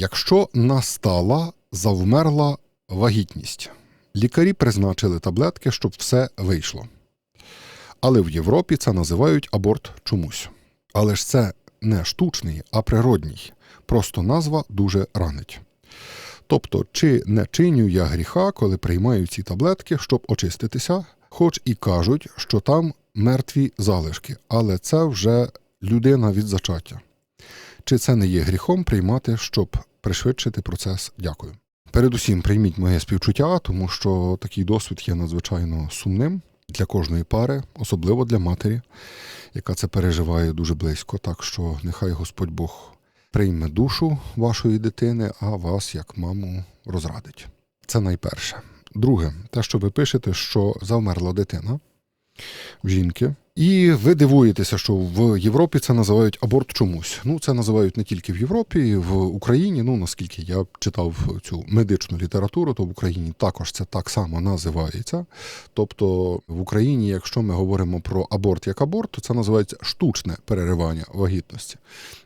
Якщо настала завмерла вагітність, лікарі призначили таблетки, щоб все вийшло. Але в Європі це називають аборт чомусь. Але ж це не штучний, а природній. Просто назва дуже ранить. Тобто, чи не чиню я гріха, коли приймаю ці таблетки, щоб очиститися, хоч і кажуть, що там мертві залишки, але це вже людина від зачаття. Чи це не є гріхом приймати, щоб пришвидшити процес? Дякую. Передусім, прийміть моє співчуття, тому що такий досвід є надзвичайно сумним для кожної пари, особливо для матері, яка це переживає дуже близько. Так що нехай Господь Бог прийме душу вашої дитини, а вас, як маму, розрадить. Це найперше. Друге, те, що ви пишете, що завмерла дитина жінки. І ви дивуєтеся, що в Європі це називають аборт чомусь. Ну, це називають не тільки в Європі, в Україні. Ну, наскільки я читав цю медичну літературу, то в Україні також це так само називається. Тобто в Україні, якщо ми говоримо про аборт як аборт, то це називається штучне переривання вагітності.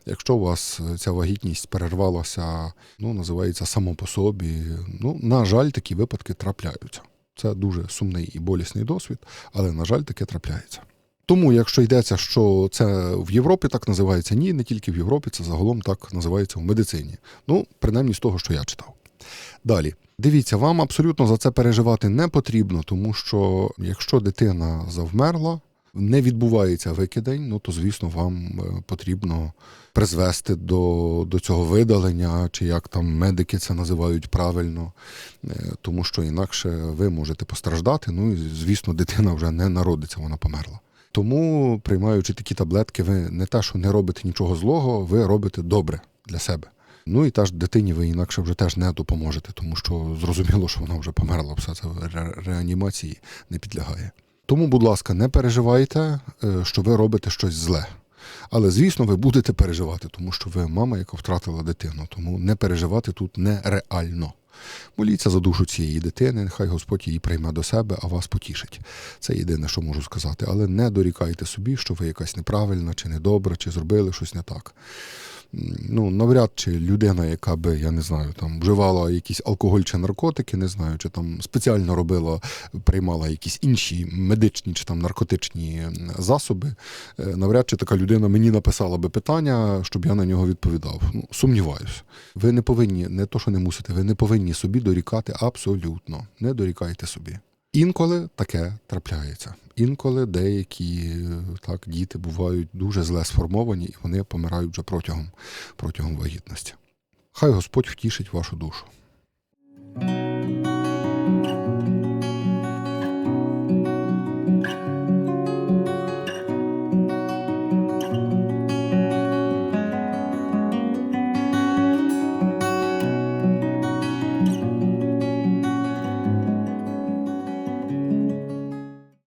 Якщо у вас ця вагітність перервалася, ну називається само по собі. Ну, на жаль, такі випадки трапляються. Це дуже сумний і болісний досвід, але, на жаль, таке трапляється. Тому, якщо йдеться, що це в Європі так називається, ні, не тільки в Європі, це загалом так називається в медицині. Ну, принаймні з того, що я читав. Далі. Дивіться, вам абсолютно за це переживати не потрібно, тому що якщо дитина завмерла, не відбувається викидень, ну то звісно, вам е, потрібно призвести до, до цього видалення, чи як там медики це називають правильно, е, тому що інакше ви можете постраждати. Ну і звісно, дитина вже не народиться, вона померла. Тому, приймаючи такі таблетки, ви не те, що не робите нічого злого, ви робите добре для себе. Ну і теж дитині ви інакше вже теж не допоможете, тому що зрозуміло, що вона вже померла, все це реанімації не підлягає. Тому, будь ласка, не переживайте, е, що ви робите щось зле. Але, звісно, ви будете переживати, тому що ви мама, яка втратила дитину. Тому не переживати тут нереально. Моліться за душу цієї дитини, нехай Господь її прийме до себе, а вас потішить. Це єдине, що можу сказати. Але не дорікайте собі, що ви якась неправильна, чи недобра, чи зробили щось не так. Ну, навряд чи людина, яка би, я не знаю, там вживала якісь алкоголь чи наркотики, не знаю, чи там спеціально робила, приймала якісь інші медичні чи там наркотичні засоби, е, навряд чи така людина мені написала би питання, щоб я на нього відповідав. Ну, сумніваюсь. Ви не повинні, не то, що не мусите, ви не повинні собі дорікати абсолютно. Не дорікайте собі. Інколи таке трапляється. Інколи деякі так, діти бувають дуже зле сформовані, і вони помирають вже протягом, протягом вагітності. Хай Господь втішить вашу душу.